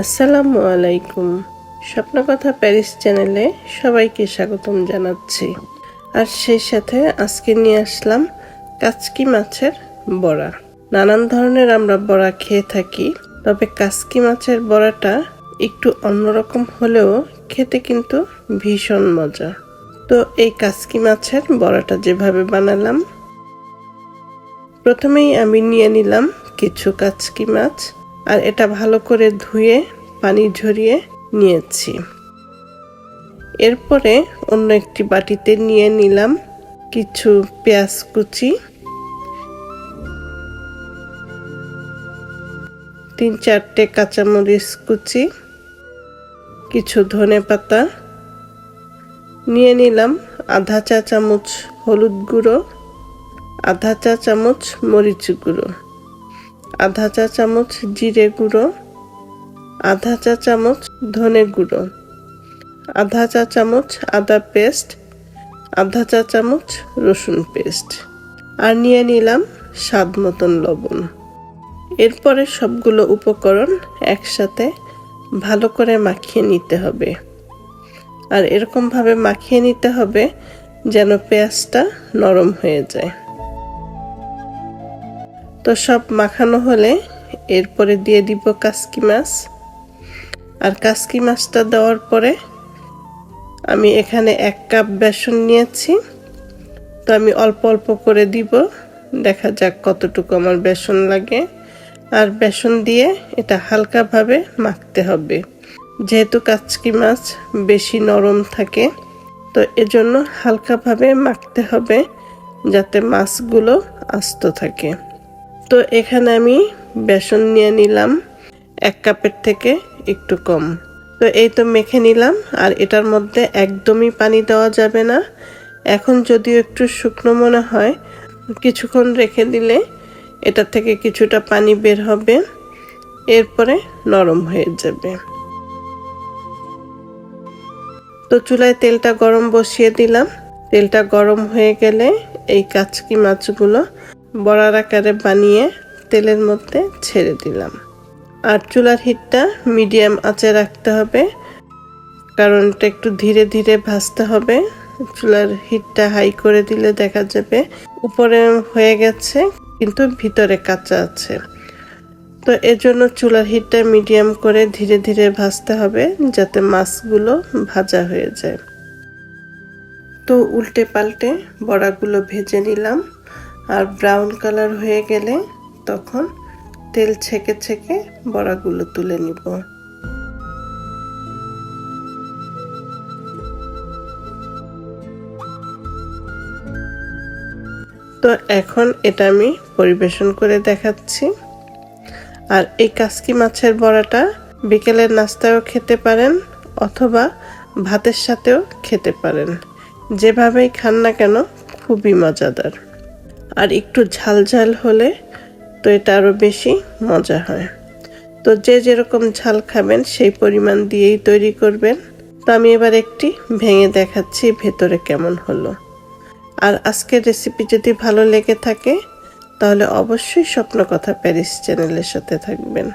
আসসালামু আলাইকুম। স্বপ্নকথা প্যারিস চ্যানেলে সবাইকে স্বাগতম জানাচ্ছি। আর সেই সাথে আজকে নিয়ে আসলাম কাচকি মাছের বড়া। নানান ধরনের আমরা বড়া খেয়ে থাকি, তবে কাচকি মাছের বড়াটা একটু অন্যরকম হলেও খেতে কিন্তু ভীষণ মজা। তো এই কাচকি মাছের বড়াটা যেভাবে বানালাম, প্রথমেই আমি নিয়ে নিলাম কিছু কাচকি মাছ। আর এটা ভালো করে ধুয়ে, পানি ঝরিয়ে নিয়েছি। এরপরে অন্য একটি বাটিতে নিয়ে নিলাম কিছু পেঁয়াজ কুচি। তিন চারটে কাঁচামরিচ কুচি, কিছু ধনে পাতা। নিয়ে নিলাম আধা চা চামচ হলুদ গুঁড়ো, আধা চা চামচ মরিচ গুঁড়ো। আধা চা চামচ জিরে গুঁড়ো, আধা চা চামচ ধনে গুঁড়ো, আধা চা চামচ আদা পেস্ট, আধা চা চামচ রসুন পেস্ট। আর নিয়ে নিলাম স্বাদ মতন লবণ। এরপরে সবগুলো উপকরণ একসাথে ভালো করে মাখিয়ে নিতে হবে। আর এরকমভাবে মাখিয়ে নিতে হবে যেন পেঁয়াজটা নরম হয়ে যায়। তো সব মাখানো হলে এরপরে দিয়ে দিব কাসকি মাছ। আর কাসকি মাছটা দেওয়ার পরে আমি এখানে এক কাপ বেসন নিয়েছি। তো আমি অল্প অল্প করে দিব। দেখা যাক কতটুকু আমার বেসন লাগে। আর বেসন দিয়ে এটা হালকাভাবে মাখতে হবে। যেহেতু কাচকি মাছ বেশি নরম থাকে, তো এজন্য হালকাভাবে মাখতে হবে যাতে মাছগুলো আস্ত থাকে। তো এখানে আমি বেসন নিয়ে নিলাম। এক কাপের থেকে একটু কম। তো এই তো মেখে নিলাম, আর এটার মধ্যে একদমই পানি দেওয়া যাবে না। এখন যদিও একটু শুকনো মনে হয়, কিছুক্ষণ রেখে দিলে এটা থেকে কিছুটা পানি বের হবে, এরপরে নরম হয়ে যাবে। তো চুলায় তেলটা গরম বসিয়ে দিলাম। তেলটা গরম হয়ে গেলে এই কাচকি মাছগুলো বড়ার আকারে বানিয়ে তেলের মধ্যে ছেড়ে দিলাম। আর চুলার হিটটা মিডিয়াম আঁচে রাখতে হবে, কারণ এটা একটু ধীরে ধীরে ভাজতে হবে। চুলার হিটটা হাই করে দিলে দেখা যাবে উপরে হয়ে গেছে, কিন্তু ভিতরে কাঁচা আছে। তো এজন্য চুলার হিটটা মিডিয়াম করে ধীরে ধীরে ভাজতে হবে, যাতে মাছগুলো ভাজা হয়ে যায়। তো উল্টে পাল্টে বড়াগুলো ভেজে নিলাম। আর ব্রাউন কালার হয়ে গেলে তখন তেল ছেঁকে ছেঁকে বড়াগুলো তুলে নিব। তো এখন এটা আমি পরিবেশন করে দেখাচ্ছি। আর এই কাসকি মাছের বড়াটা বিকেলের নাস্তায়ও খেতে পারেন অথবা ভাতের সাথেও খেতে পারেন। যেভাবেই খান না কেন, খুবই মজাদার। আর একটু ঝাল ঝাল হলে তো এটা আরও বেশি মজা হয়। তো যে যেরকম ঝাল খাবেন সেই পরিমাণ দিয়েই তৈরি করবেন। তো আমি এবার একটি ভেঙে দেখাচ্ছি ভেতরে কেমন হলো। আর আজকের রেসিপি যদি ভালো লেগে থাকে, তাহলে অবশ্যই স্বপ্ন কথা প্যারিস চ্যানেলের সাথে থাকবেন।